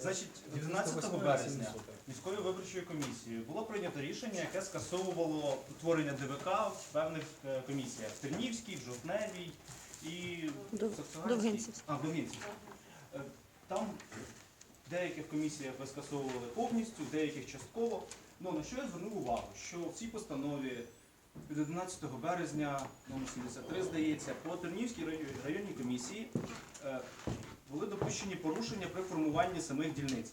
Значить, 11 березня міською виборчою комісією було прийнято рішення, яке скасовувало утворення ДВК в певних е, комісіях в Тернівській, в Жовтневій і Довгинцівській. А, Довгинцівській. Е, Там в деяких комісіях ви скасовували повністю, в деяких частково. Ну на що я звернув увагу, що в цій постанові від 11 березня, номер 73, здається, по Тернівській районній комісії е, допущені порушення при формуванні самих дільниць.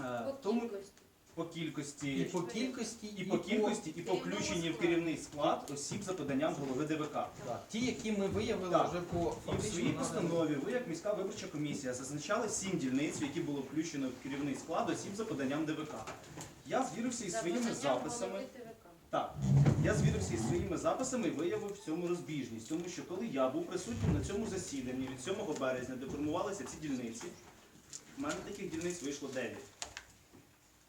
Е, тому- кількості. по кількості, І по кількості, і по кількості, і по включенні в керівний склад осіб за поданням голови ДВК. Так, ті, які ми виявили Так. вже по І в фактично своїй наданим- постанові ви, як міська виборча комісія, зазначали сім дільниць, в які було включено в керівний склад осіб за поданням ДВК. Я звірився із За своїми записами. Так, я звірився із своїми записами і виявив в цьому розбіжність, тому що коли я був присутнім на цьому засіданні від 7 березня, де формувалися ці дільниці, в мене таких дільниць вийшло 9.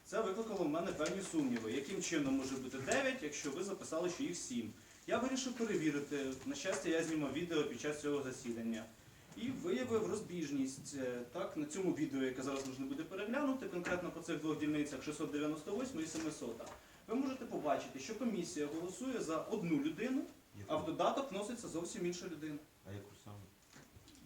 Це викликало в мене певні сумніви. Яким чином може бути 9, якщо ви записали, що їх 7? Я вирішив перевірити. На щастя, я знімав відео під час цього засідання. І виявив розбіжність. Е, Так, на цьому відео, яке зараз можна буде переглянути, конкретно по цих двох дільницях 698 і 700. Ви можете побачити, що комісія голосує за одну людину, а в додаток вноситься зовсім інша людина. А яку саме?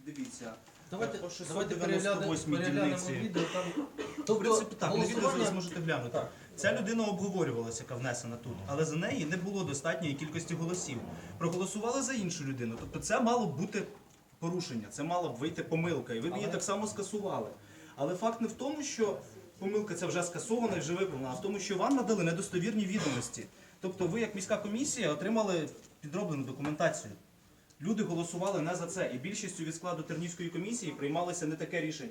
Дивіться. Давайте, По давайте 698 переглянемо, переглянемо дільниці. відео. Там... В Тобто принципі, так, на відео зараз голосування... можете глянути. Так. Ця людина обговорювалася, яка внесена тут, але за неї не було достатньої кількості голосів. Проголосували за іншу людину. Тобто це мало б бути порушення, це мала б вийти помилка, і ви б її Але- так само скасували. Але факт не в тому, що помилка ця вже скасована і вже виправлена, а в тому, що вам надали недостовірні відомості. Тобто ви, як міська комісія, отримали підроблену документацію. Люди голосували не за це, і більшістю від складу Тернівської комісії приймалося не таке рішення.